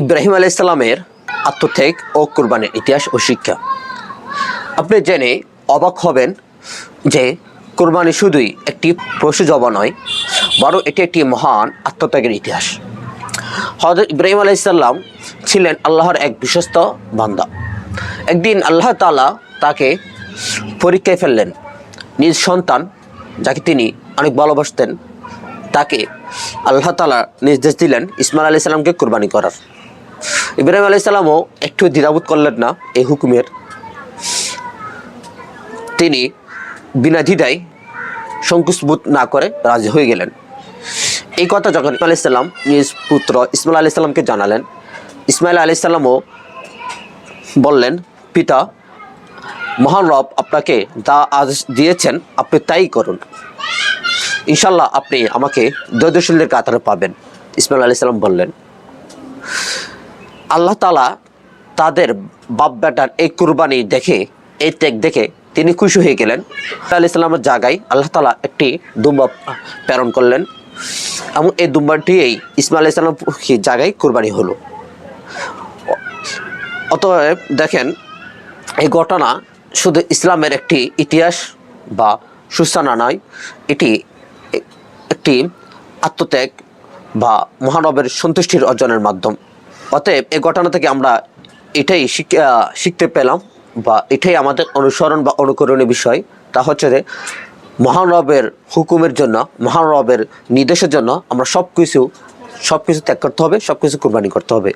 ইব্রাহিম আলাইসাল্লামের আত্মত্যাগ ও কোরবানির ইতিহাস ও শিক্ষা। আপনি জেনে অবাক হবেন যে কোরবানি শুধুই একটি পশু জবা নয়, বরং এটি একটি মহান আত্মত্যাগের ইতিহাস। হজরত ইব্রাহিম আলাইসাল্লাম ছিলেন আল্লাহর এক বিশ্বস্ত বান্দা। একদিন আল্লাহ তালা তাকে পরীক্ষায় ফেললেন। নিজ সন্তান, যাকে তিনি অনেক ভালোবাসতেন, তাকে আল্লাহ তালা নির্দেশ দিলেন ইসমাইল আলি সাল্লামকে কোরবানি করার। ইব্রাহিম আলি সাল্লামও একটু দ্বিধাবোধ করলেন না এই হুকুমের। তিনি বিনা দ্বিধায় সংকুচবোধ না করে রাজি হয়ে গেলেন। এই কথা যখন আলাইসাল্লাম নিজ পুত্র ইসমাইল আলাইসাল্লামকে জানালেন, ইসমাইল আলাইসাল্লামও বললেন, পিতা, মহান রব আপনাকে দা আদেশ দিয়েছেন আপনি তাই করুন। ইনশাল্লাহ আপনি আমাকে দৈদশীলদের কাতারে পাবেন। ইসমাইল আলাইসাল্লাম বললেন আল্লাহ তালা তাদের বাপ বেটার এই কুরবানি দেখে, এই ত্যাগ দেখে তিনি খুশি হয়ে গেলেন। আলি ইসলামের জায়গায় আল্লাহ তালা একটি দুম্বা প্রেরণ করলেন এবং এই দুম্বাটি এই ইসমাইল ইসলাম জায়গায় কুরবানি হলো। অতএব দেখেন, এই ঘটনা শুধু ইসলামের একটি ইতিহাস বা সূচনা নয়, এটি একটি আত্মত্যাগ বা মহানবের সন্তুষ্টির অর্জনের মাধ্যম। অতএব এ ঘটনা থেকে আমরা এটাই শিখ- শিখতে পেলাম বা এটাই আমাদের অনুসরণ বা অনুকরণীয় বিষয়। তা হচ্ছে যে মহানবের হুকুমের জন্য মহানবের নির্দেশের জন্য আমরা সব কিছু সব কিছু ত্যাগ করতে হবে সব কিছু কোরবানি করতে হবে।